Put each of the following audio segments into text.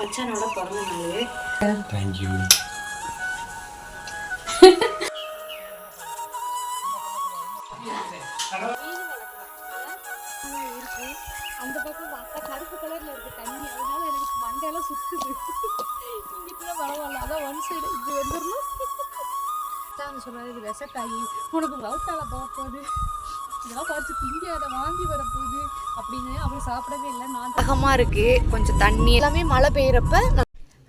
மச்சானோட பிறந்த நாள் தேங்க்யூ அந்த பக்கம் பார்த்தா கருப்பு கலர்ல இருக்கு தண்ணி அதனால எனக்கு மண்டையெல்லாம் சுத்துது இங்கிட்ட பரவாயில்ல அதான் ஒன் சைடு இது வந்துடணும் தான் சொல்றாரு இது விசக்காயி உனக்கு வவுத்தால போகுது. இதெல்லாம் பார்த்து திங்காத வாங்கி வரப்போகுது அப்படின்னு அவர் சாப்பிடவே இல்லை நான் இருக்கு. இருக்குது கொஞ்சம் தண்ணி. எல்லாமே மழை பெய்யறப்ப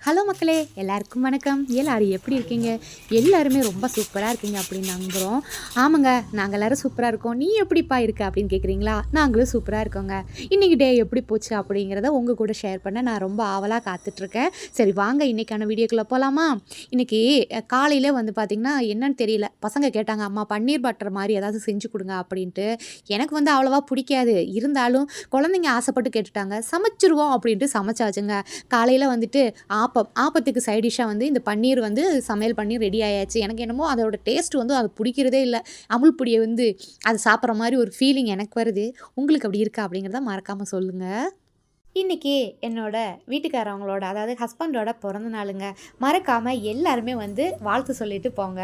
ஹலோ மக்களே எல்லாருக்கும் வணக்கம். எல்லாரும் எப்படி இருக்கீங்க? எல்லாருமே ரொம்ப சூப்பராக இருக்கீங்க அப்படின்னு நம்புகிறோம் ஆமாங்க நாங்கள் எல்லோரும் சூப்பராக இருக்கோம். நீ எப்படிப்பா இருக்க அப்படின்னு கேட்குறீங்களா நாங்களும் சூப்பராக இருக்கோங்க. இன்றைக்கி டே எப்படி போச்சு அப்படிங்கிறத உங்கள் கூட ஷேர் பண்ண நான் ரொம்ப ஆவலாக காத்துட்ருக்கேன். சரி வாங்க இன்றைக்கான வீடியோக்குள்ளே போகலாமா இன்றைக்கி காலையில் வந்து பார்த்திங்கன்னா என்னன்னு தெரியல. பசங்க கேட்டாங்க அம்மா பன்னீர் பட்டர் மாதிரி ஏதாவது செஞ்சு கொடுங்க அப்படின்ட்டு. எனக்கு வந்து அவ்வளோவா பிடிக்காது. இருந்தாலும் குழந்தைங்க ஆசைப்பட்டு கேட்டுட்டாங்க. சமைச்சிருவோம் அப்படின்ட்டு சமைச்சாச்சுங்க. காலையில் வந்துட்டு ஆப்பம் ஆப்பத்துக்கு சைடிஷாக வந்து இந்த பன்னீர் வந்து சமையல் பண்ணி ரெடி ஆயாச்சு. எனக்கு என்னமோ அதோட டேஸ்ட் வந்து அது பிடிக்கிறதே இல்லை. அமுல் பொடியை வந்து அது சாப்பிட்ற மாதிரி ஒரு ஃபீலிங் எனக்கு வருது. உங்களுக்கு அப்படி இருக்கா அப்படிங்கிறத மறக்காமல் சொல்லுங்கள் இன்றைக்கி என்னோட வீட்டுக்காரவங்களோட அதாவது ஹஸ்பண்டோட பிறந்த நாளுங்க. மறக்காமல் எல்லாருமே வந்து வாழ்த்து சொல்லிட்டு போங்க.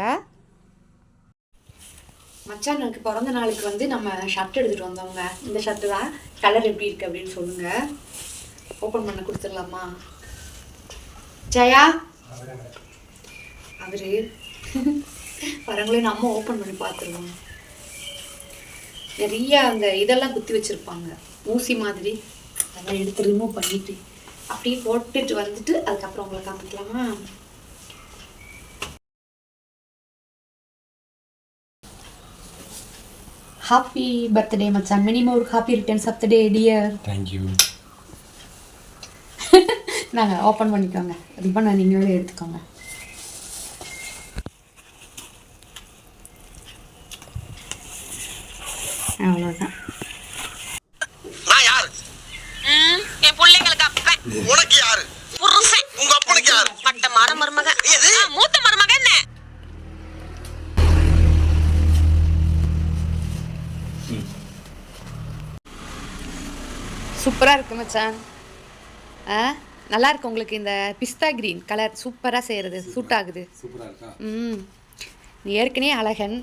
மச்சானுக்கு பிறந்த நாளுக்கு வந்து நம்ம ஷர்ட் எடுத்துகிட்டு வந்தோங்க இந்த ஷர்ட்டு தான் கலர் எப்படி இருக்குது அப்படின்னு சொல்லுங்கள் ஓப்பன் பண்ண கொடுத்துடலாமா? ஜெயா? அவரு. வரங்களே நம்ம ஓப்பன் பண்ணி பார்த்துருவோம். நிறைய அந்த இதெல்லாம் குத்தி வச்சுருப்பாங்க. ஊசி மாதிரி. அதெல்லாம் எடுத்து ரிமூவ் பண்ணிட்டு அப்படியே போட்டுட்டு வந்துட்டு அதுக்கப்புறம் உங்களை காமிக்கலாமா? ஹாப்பி பர்த்டே மச்சான். மினிமம் ஒரு happy returns of the day dear thank you நாங்கள் ஓப்பன் பண்ணிக்கோங்க. ரிப்பனை நீங்களே எடுத்துக்கோங்க. அவ்வளோதான் நான் யாரு? என் பிள்ளைங்களுக்கு உனக்கு யாரு? புருஷன். உங்க அப்பனுக்கு யாரு? பட்ட மர மருமக. மூத்த மருமக என்ன? சூப்பராக இருக்கு மச்சான். ஆ? நல்லா இருக்கு உங்களுக்கு இந்த பிஸ்தா கிரீன் கலர் சூப்பராக செய்கிறது சூட் ஆகுது. ம். நீ ஏற்கனவே அழகன்.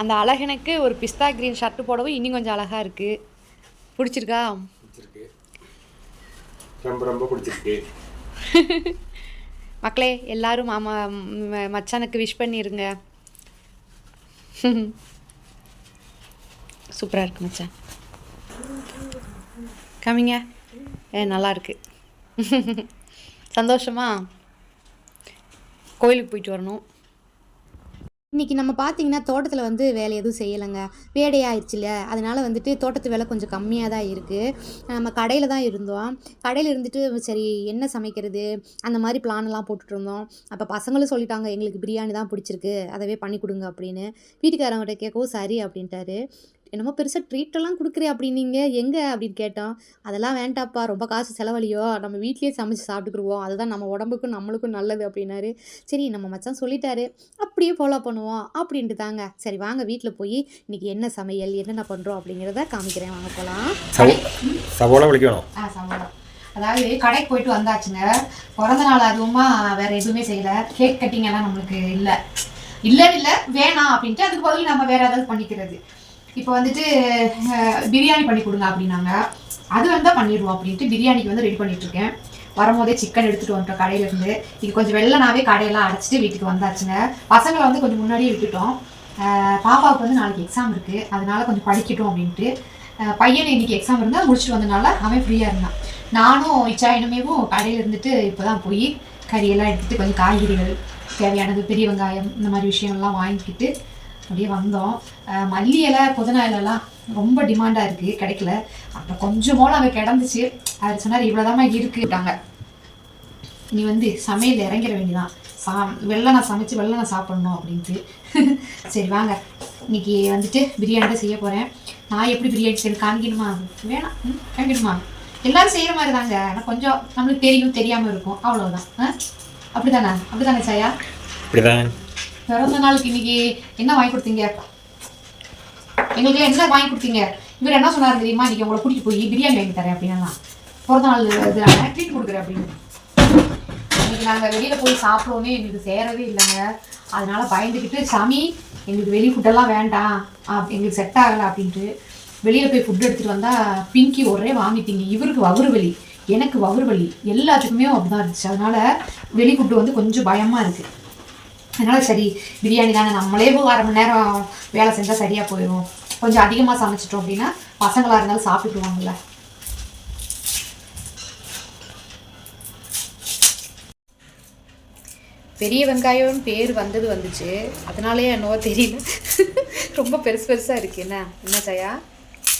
அந்த அழகனுக்கு ஒரு பிஸ்தா கிரீன் ஷர்ட் போடவும் இன்னும் கொஞ்சம் அழகாக இருக்குது பிடிச்சிருக்கா? ரொம்ப ரொம்ப பிடிச்சிருக்கு. மக்களே எல்லாரும் மாமா மச்சானுக்கு விஷ் பண்ணிருங்க. சூப்பராக இருக்கு மச்சான். கம்மிங்க ஏ நல்லா இருக்கு. சந்தோஷமா? கோயிலுக்கு போயிட்டு வரணும். இன்றைக்கி நம்ம பார்த்தீங்கன்னா தோட்டத்தில் வந்து வேலை எதுவும் செய்யலைங்க. வேடையாயிடுச்சு இல்லையா? அதனால் வந்துட்டு தோட்டத்து வேலை கொஞ்சம் கம்மியாக தான் இருக்குது நம்ம கடையில் தான் இருந்தோம். கடையில் இருந்துட்டு சரி என்ன சமைக்கிறது? அந்த மாதிரி பிளான் போட்டுட்டு இருந்தோம். அப்போ பசங்களும் சொல்லிட்டாங்க எங்களுக்கு பிரியாணி தான் பிடிச்சிருக்கு. அதவே பண்ணி கொடுங்க அப்படின்னு. வீட்டுக்காரங்கிட்ட கேட்கவும் சரி அப்படின்ட்டாரு. என்னமோ பெருசாக ட்ரீட்டெல்லாம் கொடுக்குறே அப்படின்னீங்க. எங்கே? அப்படின்னு கேட்டோம் அதெல்லாம் வேண்டாப்பா ரொம்ப காசு செலவழியோ நம்ம வீட்லேயே சமைச்சு சாப்பிட்டுக்குருவோம். அதுதான் நம்ம உடம்புக்கும் நம்மளுக்கும் நல்லது அப்படின்னாரு. சரி நம்ம மச்சான் சொல்லிட்டாரு. அப்படியே ஃபாலோ பண்ணுவோம் அப்படின்ட்டு தாங்க. சரி வாங்க வீட்டில் போய் இன்னைக்கு என்ன சமையல் என்னென்ன பண்ணுறோம் அப்படிங்கிறத காமிக்கிறேன். வாங்க போகலாம் சவோலா ஆ அதாவது கடைக்கு போயிட்டு வந்தாச்சுங்க. பிறந்த நாள் அதுவுமா வேற எதுவுமே செய்யல. கேக் கட்டிங் எல்லாம் நம்மளுக்கு இல்லை. இல்லைன்னு இல்லை வேணாம் அப்படின்ட்டு அதுக்கு பதில் நம்ம வேற ஏதாவது பண்ணிக்கிறது. இப்போ வந்துட்டு பிரியாணி பண்ணி கொடுங்க அப்படின்னாங்க. அது வந்தால் பண்ணிடுவோம் அப்படின்ட்டு பிரியாணிக்கு வந்து ரெடி பண்ணிட்டு இருக்கேன். வரும்போதே சிக்கன் எடுத்துகிட்டு வந்துட்டோம் கடையில இருந்து இது கொஞ்சம் வெள்ளனாவே கடையெல்லாம் அடைச்சிட்டு வீட்டுக்கு வந்தாச்சுங்க. பசங்களை வந்து கொஞ்சம் முன்னாடியே விட்டுட்டோம். பாப்பாவுக்கு வந்து நாளைக்கு எக்ஸாம் இருக்கு. அதனால கொஞ்சம் படிக்கட்டும் அப்படின்ட்டு. பையன் இன்னைக்கு எக்ஸாம் இருந்தால் முடிச்சுட்டு வந்தனால அவன் ஃப்ரீயாக இருந்தான். நானும் இச்சாயினுமேவும் கடையில் இருந்துட்டு இப்போ தான் போய் கறியெல்லாம் எடுத்துகிட்டு கொஞ்சம் காய்கறிகள் தேவையானது பெரிய வெங்காயம் இந்த மாதிரி விஷயங்கள்லாம் வாங்கிக்கிட்டு அப்படியே வந்தோம். மல்லி இலை புதினா இலைலாம் ரொம்ப டிமாண்டாக இருக்குது கிடைக்கல. அப்புறம் கொஞ்சம் போல அங்கே கிடந்துச்சு. அவர் சொன்னார் இவ்வளோதாம்மா இருக்குட்டாங்க நீ வந்து சமையல் இறங்கிட வேண்டியதான் சா வெள்ளை நான் சமைச்சு வெள்ளை நான் சாப்பிட்ணும் அப்படின்ட்டு. சரி வாங்க. இன்னைக்கு வந்துட்டு பிரியாணி தான் செய்ய போகிறேன் நான் எப்படி பிரியாணி செய்ய காமிக்கணுமா? வேணாம். ம், காமிக்கணுமா? எல்லாரும் செய்கிற மாதிரி தாங்க. ஆனால் கொஞ்சம் நம்மளுக்கு தெரியும் தெரியாமல் இருக்கும். அவ்வளோதான் ஆ? அப்படிதானே அப்படிதானே சாயா? அப்படிதான். பிறந்த நாளுக்கு இன்னைக்கு என்ன வாங்கி கொடுத்தீங்க? எங்களுக்கு என்ன வாங்கி கொடுத்தீங்க? இவர் என்ன சொன்னார் தெரியுமா? இன்னைக்கு உங்களை கூட்டிட்டு போய் பிரியாணி வாங்கி தரேன் அப்படின்னா. பிறந்த நாள் இது ட்ரீட் கொடுக்குறேன் அப்படின்னு. இன்னைக்கு நாங்கள் வெளியில் போய் சாப்பிடுவோமே எங்களுக்கு சேரவே இல்லைங்க. அதனால பயந்துக்கிட்டு சாமி எங்களுக்கு வெளி ஃபுட்டெல்லாம் வேண்டாம். எங்களுக்கு செட் ஆகலை அப்படின்ட்டு வெளியில் போய் ஃபுட் எடுத்துகிட்டு வந்தால் பிங்கி ஒரே வாங்கிட்டீங்க இவருக்கு வவுறு வலி எனக்கு வவுறு வலி எல்லாத்துக்குமே அப்படிதான் இருந்துச்சு. அதனால வெளி ஃபுட்டு வந்து கொஞ்சம் பயமாக இருக்குது அதனால சரி பிரியாணி தானே நம்மளே போய் அரை மணி நேரம் வேலை செஞ்சால் சரியாக போயிடும் கொஞ்சம் அதிகமாக சமைச்சிட்டோம் அப்படின்னா பசங்களாக இருந்தாலும் சாப்பிட்டுக்குவாங்கல்ல பெரிய வெங்காயம் பேர் வந்தது வந்துச்சு. அதனாலேயே என்னவோ தெரியல. ரொம்ப பெருசு பெருசாக இருக்கு. என்ன? என்ன ஜெயா?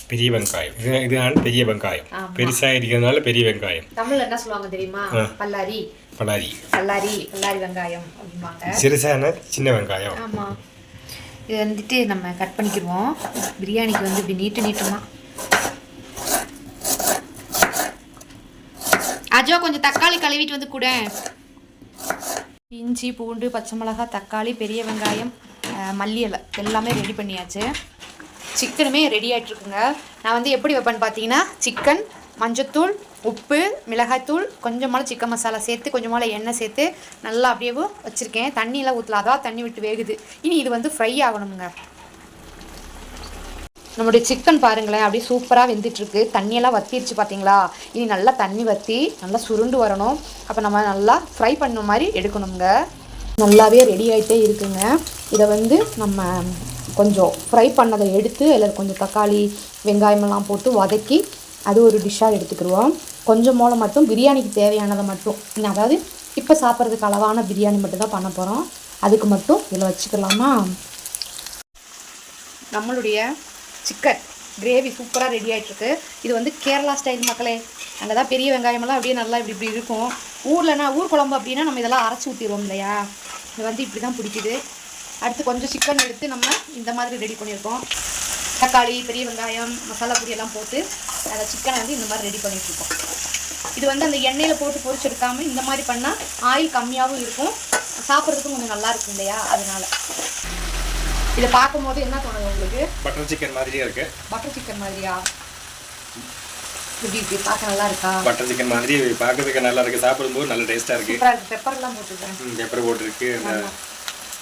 பெரிய வெங்காயம். இது இதுதான் பெரிய வெங்காயம். பெருசாக இருக்கிறதுனால பெரிய வெங்காயம். தமிழ்ல என்ன சொல்லுவாங்க தெரியுமா? ஆ. பல்லாரி. பல்லாரி பல்லாரி வெங்காயம் அப்படிம்பாங்க. சிறுசான சின்ன வெங்காயம். ஆமாம் இது வந்துட்டு நம்ம கட் பண்ணிக்கிடுவோம். பிரியாணிக்கு வந்து இப்படி நீட்டு நீட்டமா. அஜோ கொஞ்சம் தக்காளி கழுவிட்டு வந்து கூட. இஞ்சி பூண்டு பச்சை மிளகாய் தக்காளி பெரிய வெங்காயம் மல்லி இலை எல்லாமே ரெடி பண்ணியாச்சு. சிக்கனுமே ரெடி ஆகிட்ருக்குங்க நான் வந்து எப்படி வைப்பேன்னு பார்த்தீங்கன்னா சிக்கன் மஞ்சத்தூள் உப்பு மிளகாய்த்தூள் கொஞ்சமாக சிக்கன் மசாலா சேர்த்து கொஞ்சமாக எண்ணெய் சேர்த்து நல்லா அப்படியே வச்சுருக்கேன். தண்ணியெல்லாம் ஊற்றலாதான் தண்ணி விட்டு வேகுது. இனி இது வந்து ஃப்ரை ஆகணுங்க. நம்முடைய சிக்கன் பாருங்களேன். அப்படியே சூப்பராக வெந்துட்டுருக்கு. தண்ணியெல்லாம் வத்திடுச்சு பார்த்தீங்களா இனி நல்லா தண்ணி வற்றி நல்லா சுருண்டு வரணும். அப்போ நம்ம நல்லா ஃப்ரை பண்ண மாதிரி எடுக்கணுங்க. நல்லாவே ரெடி ஆகிட்டே இருக்குங்க. இதை வந்து நம்ம கொஞ்சம் ஃப்ரை பண்ணதை எடுத்து அதில் கொஞ்சம் தக்காளி வெங்காயமெல்லாம் போட்டு வதக்கி அது ஒரு டிஷ்ஷாக எடுத்துக்கிடுவோம். கொஞ்சம் மூளை மட்டும் பிரியாணிக்கு தேவையானதை மட்டும். இன்னும் அதாவது இப்போ சாப்பிட்றதுக்கு அளவான பிரியாணி மட்டும் தான் பண்ண போகிறோம் அதுக்கு மட்டும் இதில் வச்சுக்கலாமா? நம்மளுடைய சிக்கன் கிரேவி சூப்பராக ரெடி ஆகிட்டுருக்கு இது வந்து கேரளா ஸ்டைல் மக்களே. அங்கே தான் பெரிய வெங்காயமெல்லாம் அப்படியே நல்லா இப்படி இப்படி இருக்கும். ஊர்லனா ஊர் குழம்பு அப்படின்னா நம்ம இதெல்லாம் அரைச்சி ஊற்றிடுவோம் இல்லையா? இது வந்து இப்படி தான் பிடிக்குது. அடுத்து கொஞ்சம் சிக்கன் எடுத்து நம்ம இந்த மாதிரி ரெடி பண்ணியிருக்கோம். தக்காளி பெரிய வெங்காயம் மசாலா பொடி எல்லாம் போட்டு அதை சிக்கனை வந்து இந்த மாதிரி ரெடி பண்ணிட்டுருக்கோம். இது வந்து அந்த எண்ணெயில் போட்டு பொரிச்செடுக்காம இந்த மாதிரி பண்ணால் ஆயில் கம்மியாகவும் இருக்கும். சாப்பிட்றதுக்கும் கொஞ்சம் நல்லா இருக்கும் இல்லையா? அதனால. இதை பார்க்கும்போது என்ன தோணுது உங்களுக்கு? பட்டர் சிக்கன் மாதிரியே இருக்கு. பட்டர் சிக்கன் மாதிரியா? பார்க்க நல்லா இருக்கா? பட்டர் சிக்கன் மாதிரி பார்க்கறதுக்கு நல்லா இருக்கு. சாப்பிடும்போது நல்ல டேஸ்ட்டாக இருக்கு. இருக்கு. பெப்பர்லாம் போட்டிருக்கேன். பெப்பர் போட்டிருக்கு. அந்த.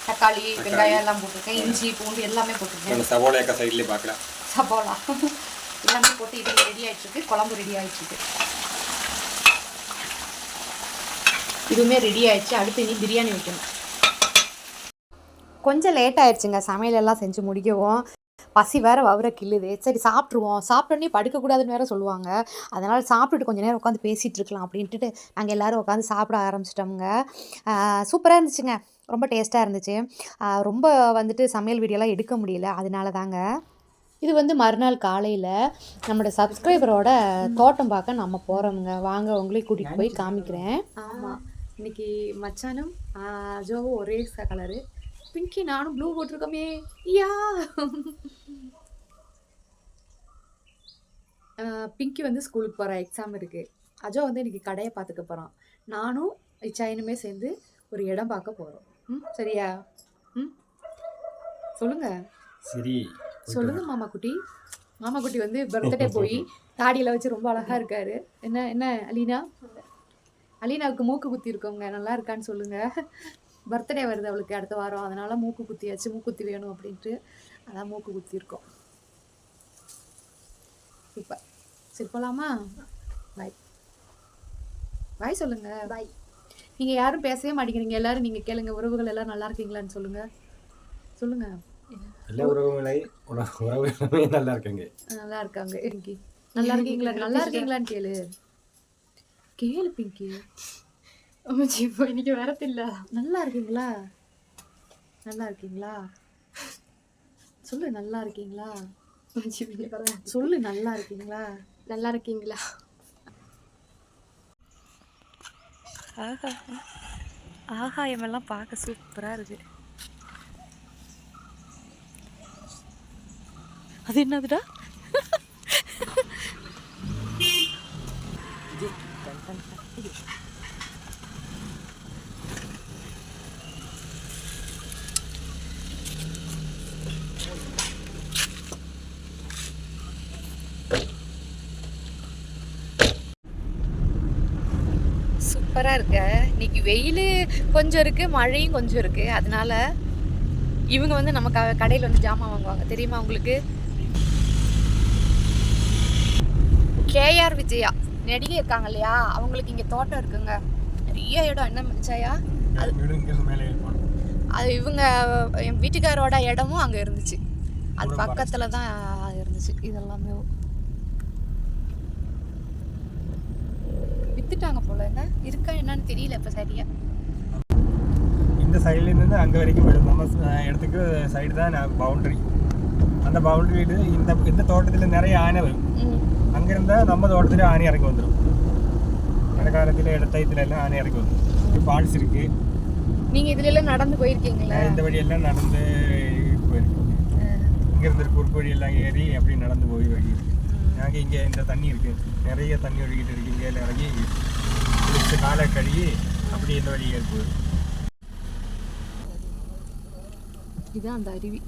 தக்காளி வெங்காயம் எல்லாம் போட்டிருக்கேன். இஞ்சி பூண்டு எல்லாமே போட்டிருக்கேன். அந்த சவோலையக்கா சைட்லேயே பார்க்கலாம் சபோலா எல்லாமே போட்டு இது ரெடி ஆயிட்டுருக்கு. குழம்பு ரெடி ஆயிட்டு இதுவுமே ரெடி ஆயிடுச்சு. அடுத்து இனி பிரியாணி வைக்கணும். கொஞ்சம் லேட் ஆயிடுச்சுங்க. சமையலெல்லாம் செஞ்சு முடிக்கவும். பசி வேற வவுற கிள்ளுது. சரி சாப்பிட்ருவோம் சாப்பிட்டோன்னே படுக்கக்கூடாதுன்னு வேற சொல்லுவாங்க. அதனால் சாப்பிட்டுட்டு கொஞ்ச நேரம் உட்காந்து பேசிகிட்டு இருக்கலாம் அப்படின்ட்டு நாங்கள் எல்லாரும் உட்காந்து சாப்பிட ஆரம்பிச்சிட்டோங்க சூப்பராக இருந்துச்சுங்க. ரொம்ப டேஸ்ட்டாக இருந்துச்சு. ரொம்ப வந்துட்டு சமையல் வீடியோலாம் எடுக்க முடியல. அதனால தாங்க இது வந்து மறுநாள் காலையில் நம்மளோட சப்ஸ்கிரைபரோட தோட்டம் பார்க்க நம்ம போகிறோமுங்க வாங்க உங்களையும் கூட்டிகிட்டு போய் காமிக்கிறேன். ஆமாம் இன்னைக்கு மச்சானும் ஜோவும் ஒரே கலரு பிங்கி நானும் ப்ளூ போட்டிருக்கோமே. யா! பிங்கி வந்து ஸ்கூலுக்கு போகிறா எக்ஸாம் இருக்குது அஜோ வந்து இன்னைக்கு கடையை பார்த்துக்க போகிறான் நானும் இச்சாயினுமே சேர்ந்து ஒரு இடம் பார்க்க போகிறோம் ம் சரியா? ம்? சொல்லுங்கள் சரி. சொல்லுங்க மாமா குட்டி மாமா குட்டி வந்து பர்த்டே போய் தாடியில வச்சு ரொம்ப அழகா இருக்காரு. என்ன என்ன அலீனா? அலீனாவுக்கு மூக்கு குத்தி இருக்கோங்க நல்லா இருக்கான்னு சொல்லுங்க. பர்த்டே வருது அவளுக்கு அடுத்த வாரம் அதனால மூக்கு குத்தியாச்சு. மூக்குத்தி வேணும் அப்படின்ட்டு அதான் மூக்கு குத்தி இருக்கோம் சூப்பர் சரி போலாமா? பாய் பாய் சொல்லுங்க. பாய் நீங்க யாரும் பேசவே மாட்டேங்கிறீங்க. எல்லாரும் நீங்க கேளுங்க. உறவுகள் எல்லாம் நல்லா இருக்கீங்களான்னு சொல்லுங்க. சொல்லுங்க. எல்லா உறவுகளை உறவுகளுமே நல்லா இருக்குங்க. நல்லா இருக்காங்க பிங்கி. நல்லா இருக்கீங்களா? நல்லா இருக்கீங்களான்னு கேளு. கேளு பிங்கி. அம்மாச்சி இப்போ இன்னைக்கு வரத்தில்ல. நல்லா இருக்கீங்களா? நல்லா இருக்கீங்களா? சொல்லு நல்லா இருக்கீங்களா? சொல்லு நல்லா இருக்கீங்களா? நல்லா இருக்கீங்களா? ஆஹா ஆகாயமெல்லாம் பார்க்க சூப்பராக இருக்கு. அது என்னதுடா? சூப்பராக இருக்க. இன்னைக்கு வெயில் கொஞ்சம் இருக்குது மழையும் கொஞ்சம் இருக்குது அதனால இவங்க வந்து நம்ம க கடையில் வந்து ஜாமான் வாங்குவாங்க. தெரியுமா உங்களுக்கு? கேஆர் விஜயா. நடிகை இருக்காங்க இல்லையா? அவங்களுக்கு இங்கே தோட்டம் இருக்குங்க. நிறைய இடம். என்ன மிச்சாயா? அது அது இவங்க என் வீட்டுக்காரோட இடமும் அங்கே இருந்துச்சு. அது பக்கத்தில் தான் இருந்துச்சு. இதெல்லாமே. வித்துட்டாங்க போல என்ன? இருக்கா என்னன்னு தெரியல இப்போ சரியா. இந்த சைட்லேருந்து அங்கே வரைக்கும் நம்ம இடத்துக்கு சைடு தான் பவுண்டரி அந்த பவுண்டரியில் இந்த இந்த தோட்டத்தில் நிறைய ஆனை வரும். அங்கிருந்தா நம்ம தோட்டத்தில் ஆனை இறங்கி வந்துடும் மழைக்காலத்தில் இடத்தயத்துல எல்லாம் ஆனை இறங்கி வந்துடும் ஃபால்ஸ் இருக்கு. நீங்கள் இதுல எல்லாம் நடந்து போயிருக்கீங்களா? இந்த வழியெல்லாம் நடந்து போயிருக்கேன். இங்கேருந்து குறுக்கு வழியெல்லாம் ஏறி அப்படி நடந்து போய் வழி இருக்கு. நாங்கள் இங்கே இந்த தண்ணி இருக்கு. நிறைய தண்ணி ஒழுகிட்டு இருக்கு. இங்கே இறங்கி குளிச்சு காலை கழுவி அப்படி இந்த வழி ஏறி போயிடும் அந்த அருவி.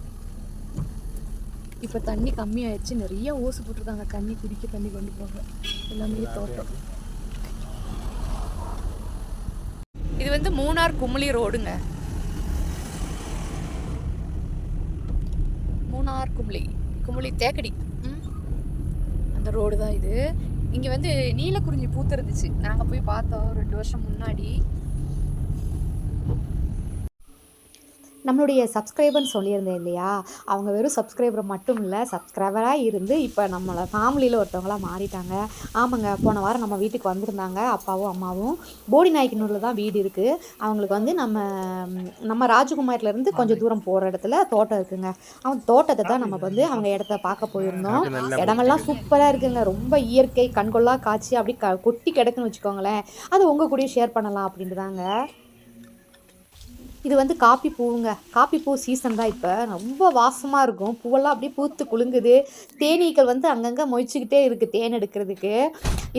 இப்போ தண்ணி கம்மியாயிடுச்சு நிறைய ஓசு போட்டிருக்காங்க. தண்ணி குடிக்க தண்ணி கொண்டு போக எல்லாமே தோட்டம். இது வந்து மூணார் குமுளி ரோடுங்க. மூணார் குமுளி குமுளி தேக்கடி. அந்த ரோடு தான் இது. இங்கே வந்து நீலக்குறிஞ்சி பூத்துருந்துச்சு நாங்கள் போய் பார்த்தோம் ரெண்டு வருஷம் முன்னாடி. நம்மளுடைய சப்ஸ்கிரைபர்னு சொல்லியிருந்தேன் இல்லையா? அவங்க வெறும் சப்ஸ்கிரைபர் மட்டும் இல்லை சப்ஸ்கிரைபராக இருந்து இப்போ நம்மளை ஃபேமிலியில் ஒருத்தவங்களாக மாறிட்டாங்க. ஆமாங்க போன வாரம் நம்ம வீட்டுக்கு வந்திருந்தாங்க அப்பாவும் அம்மாவும். போடி நாய்க்கனூரில் தான் வீடு இருக்குது அவங்களுக்கு வந்து நம்ம நம்ம ராஜகுமாரிலேருந்து கொஞ்சம் தூரம் போகிற இடத்துல தோட்டம் இருக்குங்க. அவங்க தோட்டத்தை தான் நம்ம வந்து அவங்க இடத்த பார்க்க போயிருந்தோம். இடமெல்லாம் சூப்பராக இருக்குங்க. ரொம்ப இயற்கை கண்கொள்ளா காட்சி அப்படி க கொட்டி கிடக்குன்னு வச்சுக்கோங்களேன். அது உங்கள் கூடயும் ஷேர் பண்ணலாம் அப்படின்ட்டு தாங்க இது வந்து காப்பி பூவுங்க. காப்பி பூ சீசன் தான் இப்போ. ரொம்ப வாசமாக இருக்கும். பூவெல்லாம் அப்படியே பூத்து குலுங்குது. தேனீக்கள் வந்து அங்கங்கே மொய்ச்சிக்கிட்டே இருக்குது தேன் எடுக்கிறதுக்கு.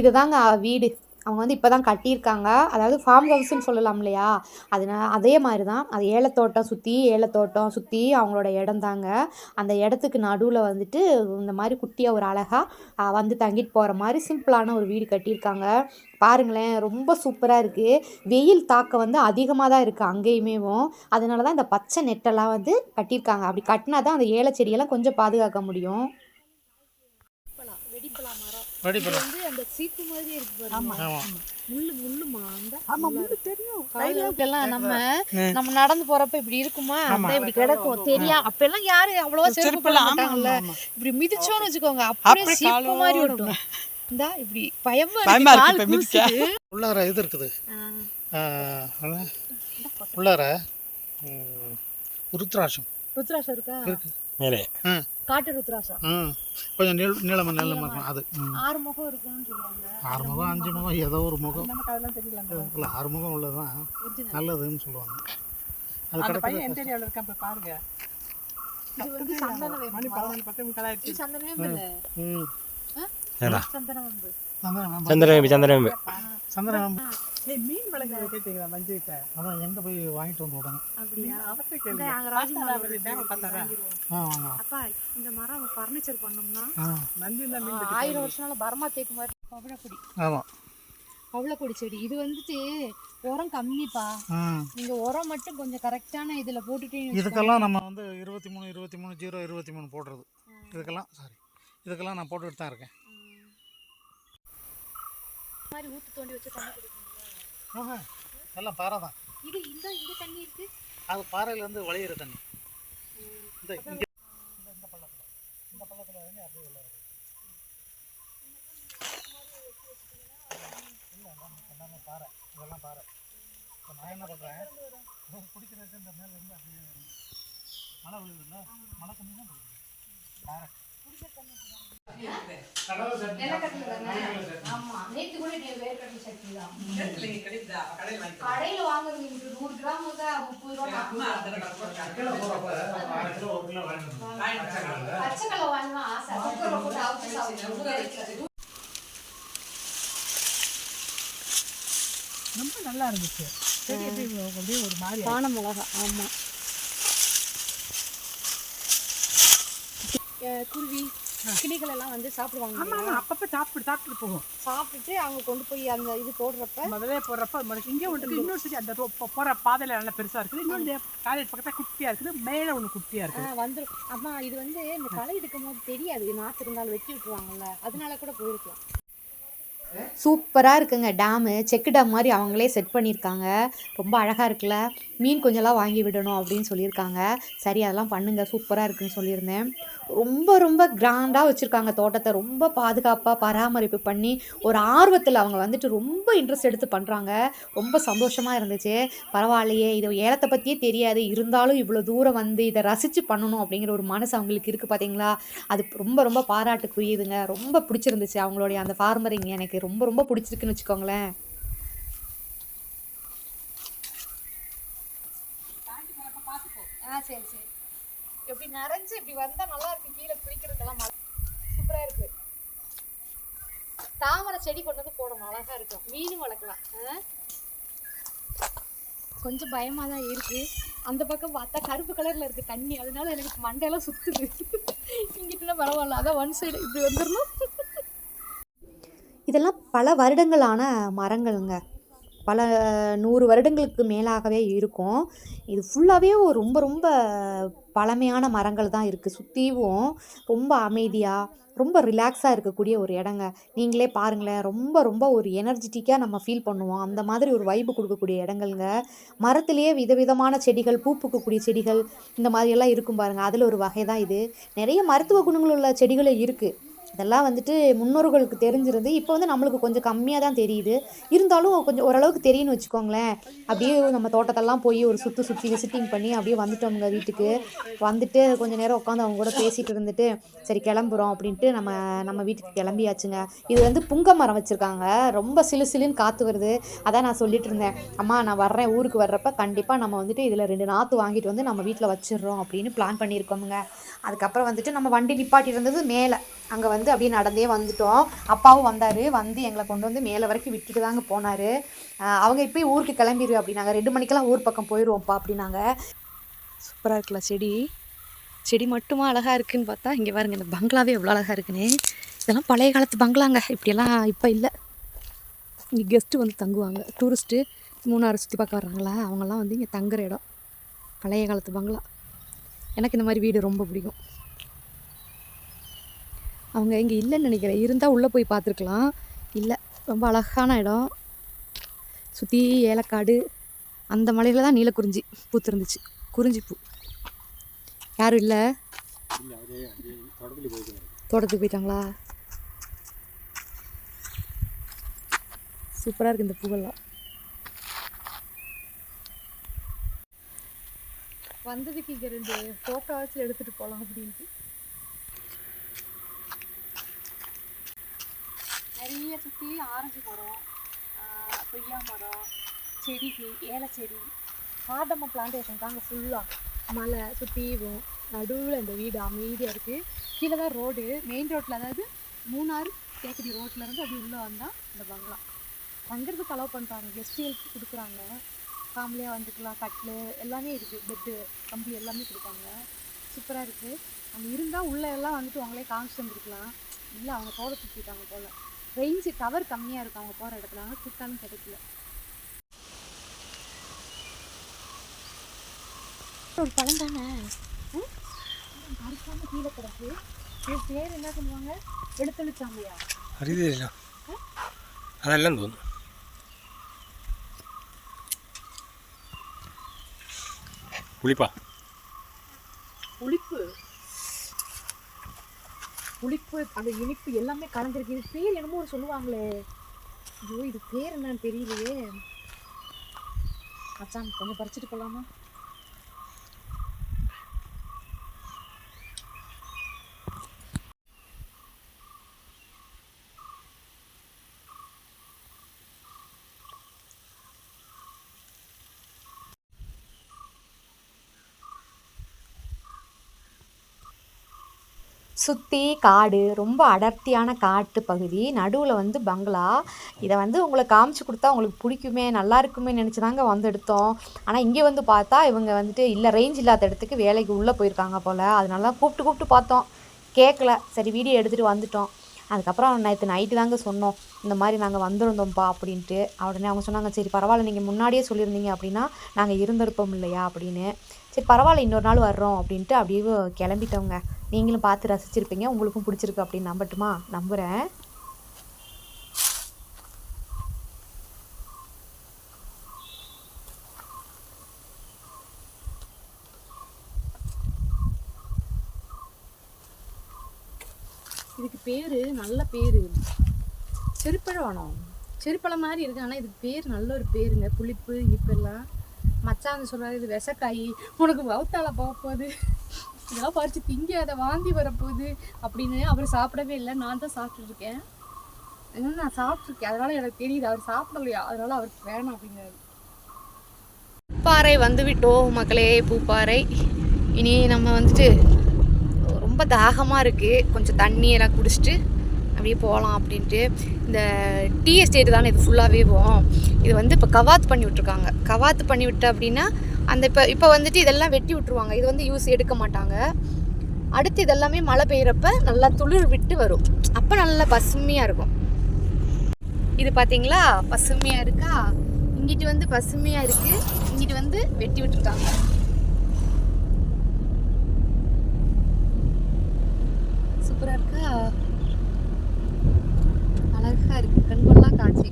இதுதாங்க வீடு. அவங்க வந்து இப்போ தான் கட்டியிருக்காங்க. அதாவது ஃபார்ம் ஹவுஸ்ன்னு சொல்லலாம் இல்லையா? அதனால் அதே மாதிரி தான் அது ஏலத்தோட்டம் சுற்றி ஏலத்தோட்டம் சுற்றி அவங்களோட இடம் தாங்க. அந்த இடத்துக்கு நடுவில் வந்துட்டு இந்த மாதிரி குட்டியாக ஒரு அழகாக வந்து தங்கிட்டு போகிற மாதிரி சிம்பிளான ஒரு வீடு கட்டியிருக்காங்க. பாருங்களேன் ரொம்ப சூப்பராக இருக்குது வெயில் தாக்கம் வந்து அதிகமாக தான் இருக்குது அங்கேயுமேவும் அதனால தான் இந்த பச்சை நெட்டெல்லாம் வந்து கட்டியிருக்காங்க. அப்படி கட்டினா தான் அந்த ஏல செடியெல்லாம் கொஞ்சம் பாதுகாக்க முடியும். வெடிப்பழம் வந்து அந்த சீப்பு மாதிரி இருக்கு ஆமா. முள்ளு முள்ளுமா அந்த ஆமா முள்ளு. தெரியும். எல்லாம் நம்ம. நம்ம நடந்து போறப்ப இப்படி இருக்குமா? அந்த இப்படி கிடக்கும். தெரியா? அப்ப எல்லாம் யாரு அவ்வளவா செருப்பு போட மாட்டாங்கல்ல. இப்படி மிதிச்சோன்னு வச்சுக்கோங்க. அப்படியே சீப்பு மாதிரி விட்டும் இந்தா இப்படி பயமா இருக்கு. கால் கூசுது. உள்ளார இது இருக்குது? உள்ளார ருத்ராட்சம். ருத்ராட்சம் இருக்கா? மேலே. ம் காட்டு ருத்ராட்சம். ம் கொஞ்சம் நீள நீளமாக இருக்கும் அது. ஆறு முகம் இருக்குன்னு சொல்லுவாங்க. ஆறு முகம் அஞ்சு முகம் ஏதோ ஒரு முகம். இல்லை ஆறு முகம் உள்ளதுதான். நல்லதுன்னு சொல்லுவாங்க. அது கிடைக்கிறது இது வந்து சந்தன வேம்பா? இது சந்தன வேம்பு இல்ல? ம். சந்தன சந்திரவேம்பு சந்திரவேம்பு சந்தனம் அதான் எங்கே போய் வாங்கிட்டு வந்து விடணும் அப்படியா? இந்த அங்க ராஜமஹால் ஆ வாங்க. அப்பா இந்த மரம் ஃபர்னிச்சர் பண்ணோம்னா ஆ. ஆ, ஆயிரம் வருஷம் பர்மா தேக்கு மாதிரி பவளக்குடி ஆமாம். பவளக்குடி செடி. இது வந்துட்டு உரம் கம்மிப்பா. நீங்க உரம் மட்டும் கொஞ்சம் கரெக்டான இதுல போட்டுட்டீங்க இதுக்கெல்லாம் நம்ம வந்து இருபத்தி மூணு இருபத்தி மூணு ஜீரோ இருபத்தி மூணு போடுறது. இதுக்கெல்லாம் சாரி இதுக்கெல்லாம் நான் போட்டுக்கிட்டு தான் இருக்கேன். மாதிரி ஊத்து தோண்டி வச்சு தண்ணி எல்லாம் பாறை தான். இது இந்த இந்த தண்ணி இருக்கு? அது பாறையிலேருந்து வளையிற தண்ணி. இந்த இங்கே இந்த இந்த பள்ளத்தில். இந்த பள்ளத்தில் இறங்கி அப்படியே உள்ள இருக்கு. இல்லை பாறை. இதெல்லாம் பாறை. இப்போ நான் என்ன பண்ணுறேன் குடிக்கிறதுக்கு இந்த மேலே இருந்து அப்படியே. மழை விழுதுல்ல? மழை தண்ணி தான் பாறை. ஆமா கடையில வாங்குறது நூறு கிராம் முப்பது வாங்கலாம் ஆசை குக்கர்ல போட்டு அவுச்சு பானை மிளகா ஆமா. குருவி கிளிகள் எல்லாம் வந்து சாப்பிடுவாங்க ஆமா ஆமா அப்பப்ப சாப்பிட்டு சாப்பிட்டு போகும் சாப்பிட்டுட்டு அவங்க கொண்டு போய் அந்த இது போடுறப்ப முதல்ல போடுறப்ப முதல்ல இங்கே ஒன்று இன்னொரு சரி அந்த ரோ- போ- போற பாதையில நல்லா பெருசா இருக்குது. இன்னொன்று காலேஜ் பக்கத்துல குட்டியா இருக்குது மேல ஒண்ணு குட்டியா இருக்குது. வந்துடும் அம்மா இது வந்து இந்த களை எடுக்கும் போது தெரியாது நாற்று இருந்தாலும் வெட்டி விட்டுருவாங்கல்ல அதனால கூட போயிருக்கலாம். சூப்பராக இருக்குங்க டேமு. செக்கு டேம் மாதிரி அவங்களே செட் பண்ணியிருக்காங்க. ரொம்ப அழகாக இருக்குல்ல. மீன் கொஞ்சம்லாம் வாங்கி விடணும் அப்படின்னு சொல்லியிருக்காங்க. சரி அதெல்லாம் பண்ணுங்க. சூப்பராக இருக்குன்னு சொல்லியிருந்தேன். ரொம்ப ரொம்ப கிராண்டாக வச்சுருக்காங்க தோட்டத்தை. ரொம்ப பாதுகாப்பாக பராமரிப்பு பண்ணி ஒரு ஆர்வத்தில் அவங்க வந்துட்டு ரொம்ப இன்ட்ரெஸ்ட் எடுத்து பண்ணுறாங்க ரொம்ப சந்தோஷமாக இருந்துச்சு. பரவாயில்லையே இது ஏலத்தை பற்றியே தெரியாது. இருந்தாலும் இவ்வளோ தூரம் வந்து இதை ரசித்து பண்ணணும் அப்படிங்கிற ஒரு மனசு அவங்களுக்கு இருக்குது பார்த்தீங்களா அது ரொம்ப ரொம்ப பாராட்டுக்குரியதுங்க. ரொம்ப பிடிச்சிருந்துச்சு. அவங்களுடைய அந்த ஃபார்மரிங் எனக்கு ரொம்ப ரொம்ப பிடிச்சிருக்குன்னு வச்சுக்கோங்களேன். ஆ சரி சரி. எப்படி நிறைஞ்சு இப்படி வந்தால் நல்லா இருக்கு கீழே குளிக்கிறதுக்கெல்லாம் சூப்பராக இருக்கு. தாமரை செடி கொண்டு வந்து போடணும் அழகாக இருக்கும். மீனும் வளர்க்கலாம். ஆ? கொஞ்சம் பயமாக தான் இருக்குது அந்த பக்கம் பார்த்தா கருப்பு கலரில் இருக்குது தண்ணி. அதனால எனக்கு மண்டையெல்லாம் சுற்றுது இங்கிட்டுனா பரவாயில்ல அதான் ஒன் சைடு இப்படி வந்துடணும் இதெல்லாம் பல வருடங்களான மரங்களுங்க. பல நூறு வருடங்களுக்கு மேலாகவே இருக்கும். இது ஃபுல்லாகவே ரொம்ப ரொம்ப பழமையான மரங்கள் தான் இருக்குது சுற்றியும் ரொம்ப அமைதியாக ரொம்ப ரிலாக்ஸாக இருக்கக்கூடிய ஒரு இடங்க. நீங்களே பாருங்களேன் ரொம்ப ரொம்ப ஒரு எனர்ஜெட்டிக்காக நம்ம ஃபீல் பண்ணுவோம். அந்த மாதிரி ஒரு வைப்பு கொடுக்கக்கூடிய இடங்கள்ங்க. மரத்துலேயே விதவிதமான செடிகள் பூ பூக்கக்கூடிய செடிகள் இந்த மாதிரியெல்லாம் இருக்கும் பாருங்கள் அதில் ஒரு வகை தான் இது. நிறைய மருத்துவ குணங்கள் உள்ள செடிகளும் இருக்குது இதெல்லாம் வந்துட்டு முன்னோர்களுக்கு தெரிஞ்சிருந்து இப்போ வந்து நம்மளுக்கு கொஞ்சம் கம்மியாக தான் தெரியுது. இருந்தாலும் கொஞ்சம் ஓரளவுக்கு தெரியும்னு வச்சுக்கோங்களேன். அப்படியே நம்ம தோட்டத்தெல்லாம் போய் ஒரு சுற்று சுற்றி விசிட்டிங் பண்ணி அப்படியே வந்துட்டோம்ங்க வீட்டுக்கு. வந்துட்டு கொஞ்சம் நேரம் உட்காந்து அவங்க கூட பேசிகிட்டு இருந்துட்டு சரி கிளம்புறோம் அப்படின்ட்டு நம்ம நம்ம வீட்டுக்கு கிளம்பியாச்சுங்க. இது வந்து புங்க மரம் வச்சுருக்காங்க. ரொம்ப சிலு சிலுன்னு காற்று வருது. அதான் நான் சொல்லிட்டு இருந்தேன். அம்மா நான் வர்றேன். ஊருக்கு வர்றப்ப கண்டிப்பாக நம்ம வந்துட்டு இதில் ரெண்டு நாற்று வாங்கிட்டு வந்து நம்ம வீட்டில் வச்சிடுறோம் அப்படின்னு பிளான் பண்ணியிருக்கோமுங்க. அதுக்கப்புறம் வந்துட்டு நம்ம வண்டி நிப்பாட்டி இருந்தது மேலே. அங்கே வந்து வந்து அப்படியே நடந்தே வந்துட்டோம். அப்பாவும் வந்தார். வந்து எங்களை கொண்டு வந்து மேலே வரைக்கும் விட்டுட்டு தாங்க போனார். அவங்க இப்போ ஊருக்கு கிளம்பிடு அப்படின்னாங்க. ரெண்டு மணிக்கெல்லாம் ஊர் பக்கம் போயிடுவோம்ப்பா அப்படின்னாங்க. சூப்பராக இருக்குல்ல செடி. செடி மட்டுமா அழகாக இருக்குன்னு பார்த்தா இங்கே பாருங்க இந்த பங்களாவே எவ்வளோ அழகாக இருக்குன்னு. இதெல்லாம் பழைய காலத்து பங்களாங்க. இப்படியெல்லாம் இப்போ இல்லை. இங்கே கெஸ்ட்டு வந்து தங்குவாங்க. டூரிஸ்ட்டு மூணாறு சுற்றி பார்க்க வர்றாங்களா? அவங்கெல்லாம் வந்து இங்கே தங்குற இடம். பழைய காலத்து பங்களா. எனக்கு இந்த மாதிரி வீடு ரொம்ப பிடிக்கும். அவங்க இங்கே இல்லைன்னு நினைக்கிறேன். இருந்தால் உள்ளே போய் பார்த்துருக்கலாம். இல்லை ரொம்ப அழகான இடம். சுற்றி ஏலக்காடு. அந்த மலையில் தான் நீலக்குறிஞ்சி பூத்திருந்துச்சு குறிஞ்சி பூ. யாரும் இல்லை? தோட்டத்துக்கு போயிட்டாங்களா? சூப்பராக இருக்குது இந்த பூவெல்லாம். வந்ததுக்கு இங்கே ரெண்டு ஃபோட்டோ வச்சு எடுத்துகிட்டு போகலாம் அப்படின்ட்டு. நிறைய சுற்றி ஆரஞ்சு மரம் கொய்யா மரம் செடிகள் ஏலை செடி காடம்ம பிளான்டேஷன் தாங்க ஃபுல்லாக மலை சுற்றியும் நடுவில் இந்த வீடு அமைதியாக இருக்குது கீழே தான் ரோடு மெயின் ரோட்டில் அதாவது மூணாறு தேக்கடி ரோட்டில் இருந்து அப்படி உள்ளே வந்தால் இந்த பங்களா தங்குறதுக்கு அலோவ் பண்ணுறாங்க கெஸ்ட்டுகளுக்கு கொடுக்குறாங்க. ஃபேமிலியாக வந்துக்கலாம். கட்டில் எல்லாமே இருக்குது பெட்டு கம்பி எல்லாமே கொடுப்பாங்க. சூப்பராக இருக்குது அங்கே இருந்தால் உள்ளே எல்லாம் வந்துட்டு அவங்களே காமிச்சு வந்துருக்கலாம் இல்லை அவங்க தோலை சுற்றிட்டாங்க போல். ரேஞ்சு டவர் கம்மியாக இருக்கும் அவங்க போகிற இடத்துல. ஆனால் கூப்பிட்டாலும் கிடைக்கல. ஒரு பழம் தானே? அரிசாமல் கீழே கிடக்கு. என் பேர் என்ன சொல்லுவாங்க? எடுத்துழிச்சாமையா அறிவியலா அதெல்லாம் தோணும். புளிப்பா? புளிப்பு? புளிப்பு அந்த இனிப்பு எல்லாமே கலந்துருக்கு. இது பேர் என்னமோ ஒரு சொல்லுவாங்களே. ஐயோ இது பேர் என்னன்னு தெரியலையே. மச்சான் கொஞ்சம் பறிச்சுட்டு போலாமா? சுற்றி காடு ரொம்ப அடர்த்தியான காட்டு பகுதி. நடுவில் வந்து பங்களா. இதை வந்து உங்களுக்கு காமிச்சு கொடுத்தா உங்களுக்கு பிடிக்குமே நல்லா இருக்குமே நினச்சி தாங்க வந்து எடுத்தோம். ஆனால் இங்கே வந்து பார்த்தா இவங்க வந்துட்டு இல்லை ரேஞ்ச் இல்லாத இடத்துக்கு வேலைக்கு உள்ளே போயிருக்காங்க போல். அதனால தான் கூப்பிட்டு கூப்பிட்டு பார்த்தோம். கேட்கல சரி வீடியோ எடுத்துகிட்டு வந்துட்டோம். அதுக்கப்புறம் நேற்று நைட்டு தாங்க சொன்னோம். இந்த மாதிரி நாங்கள் வந்திருந்தோம்ப்பா அப்படின்ட்டு. உடனே அவங்க சொன்னாங்க சரி பரவாயில்ல. நீங்கள் முன்னாடியே சொல்லியிருந்தீங்க அப்படின்னா நாங்கள் இருந்திருப்போம் இல்லையா? அப்படின்னு. சரி பரவாயில்ல இன்னொரு நாள் வர்றோம் அப்படின்ட்டு அப்படியே கிளம்பிட்டோங்க நீங்களும் பார்த்து ரசிச்சிருப்பீங்க. உங்களுக்கும் பிடிச்சிருக்கு அப்படின்னு நம்பட்டுமா? நம்புகிறேன் இதுக்கு பேர் நல்ல பேர். செருப்பழம் செருப்பழம் மாதிரி இருக்கு ஆனால் இதுக்கு பேர் நல்ல ஒரு பேருங்க. புளிப்பு இப்பெல்லாம் மச்சான் சொல்கிறாரு இது விஷக்காய் உனக்கு வவுத்தால போக போகுது இதெல்லாம் பறித்து திங்க அதை வாந்தி வரப்போகுது அப்படின்னு அவர் சாப்பிடவே இல்லை. நான் தான் சாப்பிட்டுருக்கேன் இன்னும் நான் சாப்பிட்ருக்கேன் அதனால எனக்கு தெரியுது அவர் சாப்பிடலையா? அதனால அவருக்கு வேணாம் அப்படிங்கிறாரு பூப்பாறை வந்து விட்டோம் மக்களே பூப்பாறை. இனி நம்ம வந்துட்டு ரொம்ப தாகமாக இருக்குது கொஞ்சம் தண்ணியெல்லாம் குடிச்சிட்டு அப்படியே போகலாம் அப்படின்ட்டு இந்த டீ எஸ்டேட் தானே இது ஃபுல்லாகவே போகும். இது வந்து இப்போ கவாத்து பண்ணி விட்ருக்காங்க கவாத்து பண்ணி விட்டு அப்படின்னா அந்த இப்போ இப்போ வந்துட்டு இதெல்லாம் வெட்டி விட்ருவாங்க இது வந்து யூஸ் எடுக்க மாட்டாங்க. அடுத்து இதெல்லாமே மழை பெய்கிறப்ப நல்லா துளிர் விட்டு வரும். அப்போ நல்லா பசுமையாக இருக்கும். இது பார்த்தீங்களா பசுமையாக இருக்கா? இங்கிட்டு வந்து பசுமையாக இருக்குது இங்கிட்டு வந்து வெட்டி விட்டுருக்காங்க. சூப்பராக இருக்கா? அழகா இருக்கு. கண்கொள்ளா காட்சி.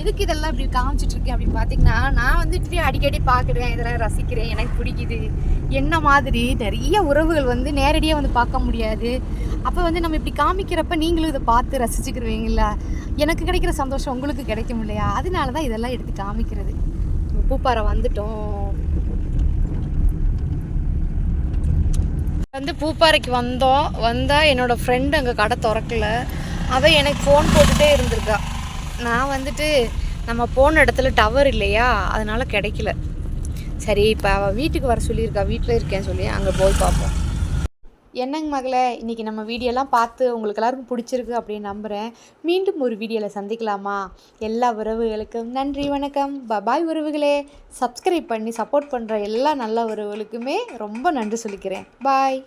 எதுக்கு இதெல்லாம் இப்படி காமிச்சிட்டு இருக்கேன் அப்படின்னு பார்த்தீங்கன்னா நான் வந்து இப்படி அடிக்கடி பார்க்குறேன் இதெல்லாம் ரசிக்கிறேன் எனக்கு பிடிக்குது. என்ன மாதிரி? நிறைய உறவுகள் வந்து நேரடியாக வந்து பார்க்க முடியாது. அப்போ வந்து நம்ம இப்படி காமிக்கிறப்ப நீங்களும் இதை பார்த்து ரசிச்சுக்கிருவீங்கள எனக்கு கிடைக்கிற சந்தோஷம் உங்களுக்கு கிடைக்கும் இல்லையா? அதனால தான் இதெல்லாம் எடுத்து காமிக்கிறது. பூப்பாறை வந்துட்டோம். வந்து பூப்பாறைக்கு வந்தோம். வந்தால் என்னோடய ஃப்ரெண்டு அங்கே கடை திறக்கல. அவள் எனக்கு ஃபோன் போட்டுகிட்டே இருந்திருக்கா. நான் வந்துட்டு நம்ம போன இடத்துல டவர் இல்லையா? அதனால் கிடைக்கல. சரி இப்போ அவள் வீட்டுக்கு வர சொல்லியிருக்கா. வீட்டில் இருக்கேன்னு சொல்லி அங்கே போய் பார்ப்போம். என்னங்க மகளே இன்றைக்கி நம்ம வீடியோலாம் பார்த்து உங்களுக்கு எல்லாருக்கும் பிடிச்சிருக்கு அப்படின்னு நம்புகிறேன் மீண்டும் ஒரு வீடியோவில் சந்திக்கலாமா? எல்லா உறவுகளுக்கும் நன்றி வணக்கம். பபாய் உறவுகளே. சப்ஸ்கிரைப் பண்ணி சப்போர்ட் பண்ணுற எல்லா நல்ல உறவுகளுக்குமே ரொம்ப நன்றி சொல்லிக்கிறேன். பாய்